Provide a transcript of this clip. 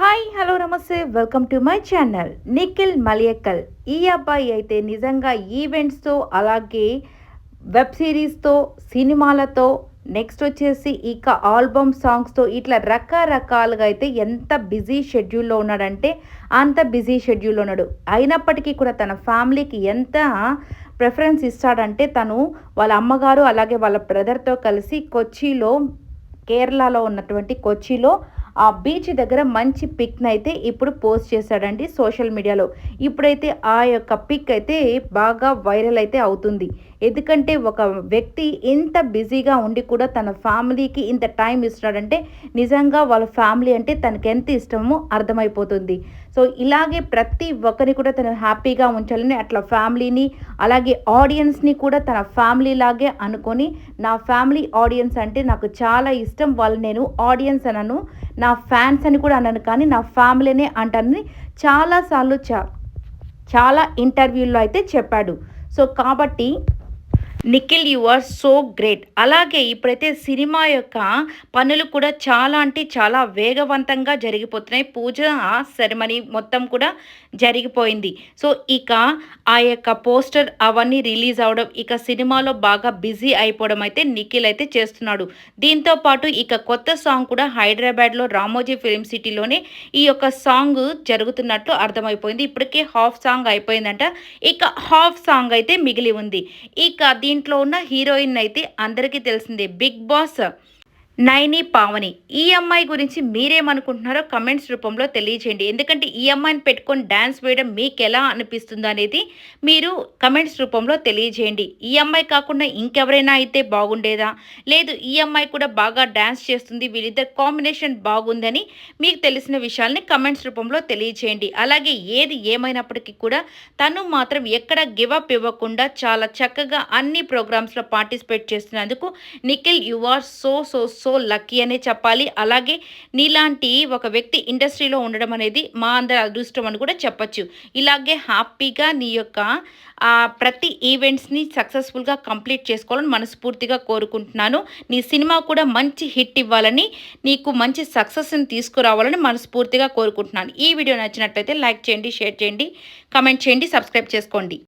Hi hello నమస్తే. Welcome to my channel. Nikhil Maliyakkal. ఈ అబ్బాయి అయితే నిజంగా ఈవెంట్స్తో అలాగే వెబ్ సిరీస్తో సినిమాలతో నెక్స్ట్ వచ్చేసి ఇక ఆల్బమ్ సాంగ్స్తో ఇట్లా రకరకాలుగా అయితే ఎంత బిజీ షెడ్యూల్లో ఉన్నాడంటే అంత బిజీ షెడ్యూల్లో ఉన్నాడు. అయినప్పటికీ కూడా తన ఫ్యామిలీకి ఎంత ప్రిఫరెన్స్ ఇస్తాడంటే తను వాళ్ళ అమ్మగారు అలాగే వాళ్ళ బ్రదర్తో కలిసి కొచ్చిలో కేరళలో ఉన్నటువంటి కొచ్చిలో ఆ బీచ్ దగ్గర మంచి పిక్ని అయితే ఇప్పుడు పోస్ట్ చేశాడండి సోషల్ మీడియాలో. ఇప్పుడైతే ఆ యొక్క పిక్ అయితే బాగా వైరల్ అయితే అవుతుంది. ఎందుకంటే ఒక వ్యక్తి ఇంత బిజీగా ఉండి కూడా తన ఫ్యామిలీకి ఇంత టైం ఇస్తున్నాడంటే నిజంగా వాళ్ళ ఫ్యామిలీ అంటే తనకి ఎంత ఇష్టమో అర్థమైపోతుంది. సో ఇలాగే ప్రతి ఒక్కరిని కూడా తను హ్యాపీగా ఉంచాలని అట్లా ఫ్యామిలీని అలాగే ఆడియన్స్ని కూడా తన ఫ్యామిలీ లాగే అనుకొని నా ఫ్యామిలీ ఆడియన్స్ అంటే నాకు చాలా ఇష్టం వాళ్ళు నేను ఆడియన్స్ అనను నా ఫ్యాన్స్ అని కూడా అన్నాను కానీ నా ఫ్యామిలీనే అంటానని చాలాసార్లు చా చాలా ఇంటర్వ్యూల్లో అయితే చెప్పాడు. సో కాబట్టి Nikhil you are so great. అలాగే ఇప్పుడైతే సినిమా యొక్క పనులు కూడా చాలా అంటే చాలా వేగవంతంగా జరిగిపోతున్నాయి. పూజ సెరమనీ మొత్తం కూడా జరిగిపోయింది. సో ఇక ఆ యొక్క పోస్టర్ అవన్నీ రిలీజ్ అవడం ఇక సినిమాలో బాగా బిజీ అయిపోవడం అయితే నిఖిల్ అయితే చేస్తున్నాడు. దీంతో పాటు ఇక కొత్త సాంగ్ కూడా హైదరాబాద్లో రామోజీ ఫిల్మ్ సిటీలోనే ఈ యొక్క సాంగ్ జరుగుతున్నట్టు అర్థమైపోయింది. ఇప్పటికే హాఫ్ సాంగ్ అయిపోయిందంట. ఇక హాఫ్ సాంగ్ అయితే మిగిలి ఉంది. ఇక దీంట్లో ఉన్న హీరోయిన్ అయితే అందరికీ తెలిసిందే. Bigg Boss Naini Pavani. ఈ అమ్మాయి గురించి మీరేమనుకుంటున్నారో కమెంట్స్ రూపంలో తెలియజేయండి ఎందుకంటే ఈ అమ్మాయిని పెట్టుకొని డ్యాన్స్ వేయడం మీకు ఎలా అనిపిస్తుంది అనేది మీరు కమెంట్స్ రూపంలో తెలియజేయండి ఈ అమ్మాయి కాకుండా ఇంకెవరైనా అయితే బాగుండేదా? లేదు ఈ అమ్మాయి కూడా బాగా డ్యాన్స్ చేస్తుంది వీళ్ళిద్దరు కాంబినేషన్ బాగుందని మీకు తెలిసిన విషయాల్ని కమెంట్స్ రూపంలో తెలియజేయండి అలాగే ఏది ఏమైనప్పటికీ కూడా తను మాత్రం ఎక్కడ గివప్ ఇవ్వకుండా చాలా చక్కగా అన్ని ప్రోగ్రామ్స్లో పార్టిసిపేట్ చేస్తున్నందుకు Nikhil you are so so so so lucky అనే చెప్పాలి. అలాగే నీలాంటి ఒక వ్యక్తి ఇండస్ట్రీలో ఉండడం అనేది మా అందరి అదృష్టం అని కూడా చెప్పచ్చు. ఇలాగే హ్యాపీగా నీ యొక్క ప్రతి ఈవెంట్స్ని సక్సెస్ఫుల్గా కంప్లీట్ చేసుకోవాలని మనస్ఫూర్తిగా కోరుకుంటున్నాను. నీ సినిమా కూడా మంచి హిట్ ఇవ్వాలని నీకు మంచి సక్సెస్ని తీసుకురావాలని మనస్ఫూర్తిగా కోరుకుంటున్నాను. ఈ వీడియో నచ్చినట్లయితే లైక్ చేయండి షేర్ చేయండి కమెంట్ చేయండి సబ్స్క్రైబ్ చేసుకోండి.